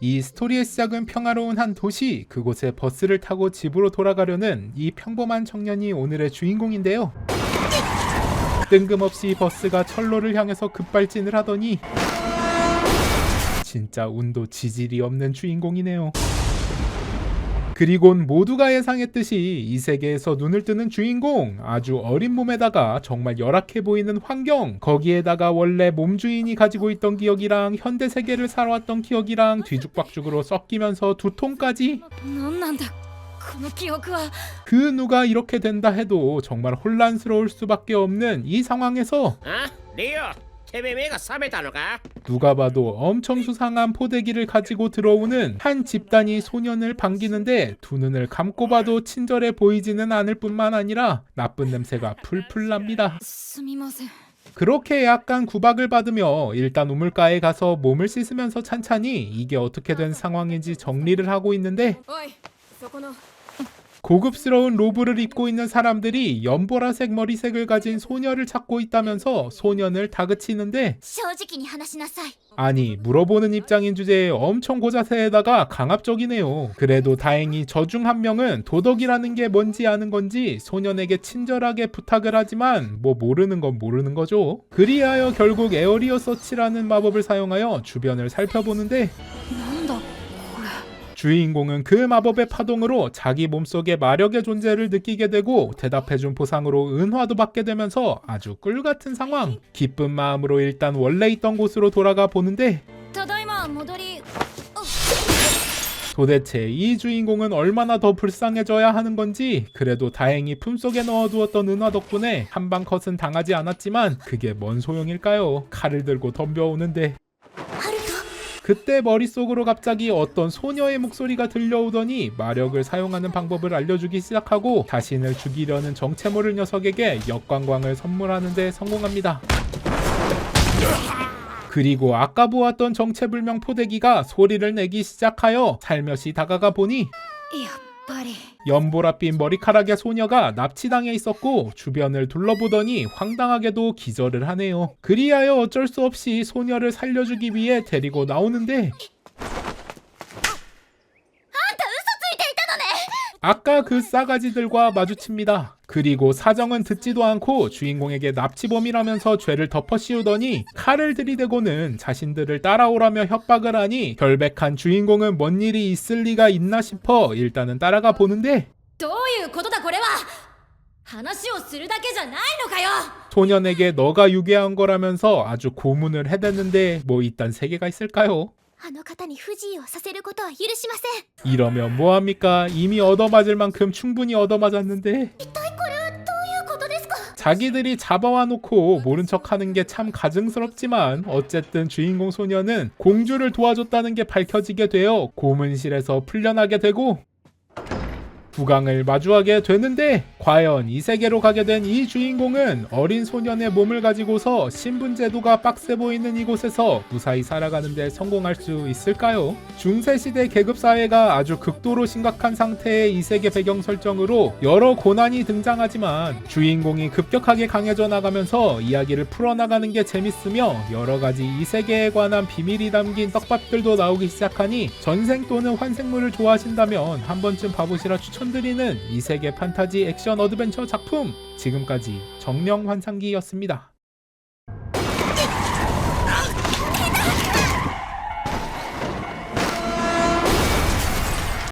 이 스토리의 시작은 평화로운 한 도시, 그곳에 버스를 타고 집으로 돌아가려는 이 평범한 청년이 오늘의 주인공인데요. 뜬금없이 버스가 철로를 향해서 급발진을 하더니 진짜 운도 지질이 없는 주인공이네요. 그리곤 모두가 예상했듯이 이 세계에서 눈을 뜨는 주인공 아주 어린 몸에다가 정말 열악해 보이는 환경 거기에다가 원래 몸 주인이 가지고 있던 기억이랑 현대 세계를 살아왔던 기억이랑 뒤죽박죽으로 섞이면서 두통까지? 그, 그 누가 이렇게 된다 해도 정말 혼란스러울 수밖에 없는 이 상황에서 어? 아, 리어 개매매가 3의 단어가 누가 봐도 엄청 수상한 포대기를 가지고 들어오는 한 집단이 소년을 반기는데 두 눈을 감고 봐도 친절해 보이지는 않을 뿐만 아니라 나쁜 냄새가 풀풀 납니다. 그렇게 약간 구박을 받으며 일단 우물가에 가서 몸을 씻으면서 찬찬히 이게 어떻게 된 상황인지 정리를 하고 있는데 고급스러운 로브를 입고 있는 사람들이 연보라색 머리색을 가진 소녀를 찾고 있다면서 소년을 다그치는데 아니 물어보는 입장인 주제에 엄청 고자세에다가 강압적이네요. 그래도 다행히 저 중 한 명은 도덕이라는 게 뭔지 아는 건지 소년에게 친절하게 부탁을 하지만 뭐 모르는 건 모르는 거죠. 그리하여 결국 에어리어 서치라는 마법을 사용하여 주변을 살펴보는데 주인공은 그 마법의 파동으로 자기 몸속의 마력의 존재를 느끼게 되고 대답해준 보상으로 은화도 받게 되면서 아주 꿀같은 상황. 기쁜 마음으로 일단 원래 있던 곳으로 돌아가 보는데 도대체 이 주인공은 얼마나 더 불쌍해져야 하는 건지 그래도 다행히 품속에 넣어두었던 은화 덕분에 한방 컷은 당하지 않았지만 그게 뭔 소용일까요? 칼을 들고 덤벼오는데 그때 머릿속으로 갑자기 어떤 소녀의 목소리가 들려오더니 마력을 사용하는 방법을 알려주기 시작하고 자신을 죽이려는 정체 모를 녀석에게 역광광을 선물하는데 성공합니다. 그리고 아까 보았던 정체불명 포대기가 소리를 내기 시작하여 살며시 다가가 보니 머리. 연보라빛 머리카락의 소녀가 납치당해 있었고 주변을 둘러보더니 황당하게도 기절을 하네요. 그리하여 어쩔 수 없이 소녀를 살려주기 위해 데리고 나오는데 아까 그 싸가지들과 마주칩니다. 그리고 사정은 듣지도 않고 주인공에게 납치범이라면서 죄를 덮어씌우더니 칼을 들이대고는 자신들을 따라오라며 협박을 하니 결백한 주인공은 뭔 일이 있을 리가 있나 싶어 일단은 따라가 보는데 どういうことだこれは話をするだけじゃないのかよ 소년에게 너가 유괴한 거라면서 아주 고문을 해댔는데 뭐 이딴 세계가 있을까요? あの方に不自由をさせることは許しません 이러면 뭐합니까? 이미 얻어맞을 만큼 충분히 얻어맞았는데 これはどういうことですか 자기들이 잡아와 놓고 모른 척 하는 게 참 가증스럽지만 어쨌든 주인공 소녀는 공주를 도와줬다는 게 밝혀지게 되어 고문실에서 풀려나게 되고 부강을 마주하게 되는데 과연 이 세계로 가게 된 이 주인공은 어린 소년의 몸을 가지고서 신분제도가 빡세 보이는 이곳에서 무사히 살아가는데 성공할 수 있을까요? 중세시대 계급사회가 아주 극도로 심각한 상태의 이 세계 배경 설정으로 여러 고난이 등장하지만 주인공이 급격하게 강해져 나가면서 이야기를 풀어나가는 게 재밌으며 여러 가지 이 세계에 관한 비밀이 담긴 떡밥들도 나오기 시작하니 전생 또는 환생물을 좋아하신다면 한 번쯤 봐보시라 추천 드리는 이 세계 판타지 액션 어드벤처 작품 지금까지 정령 환상기였습니다.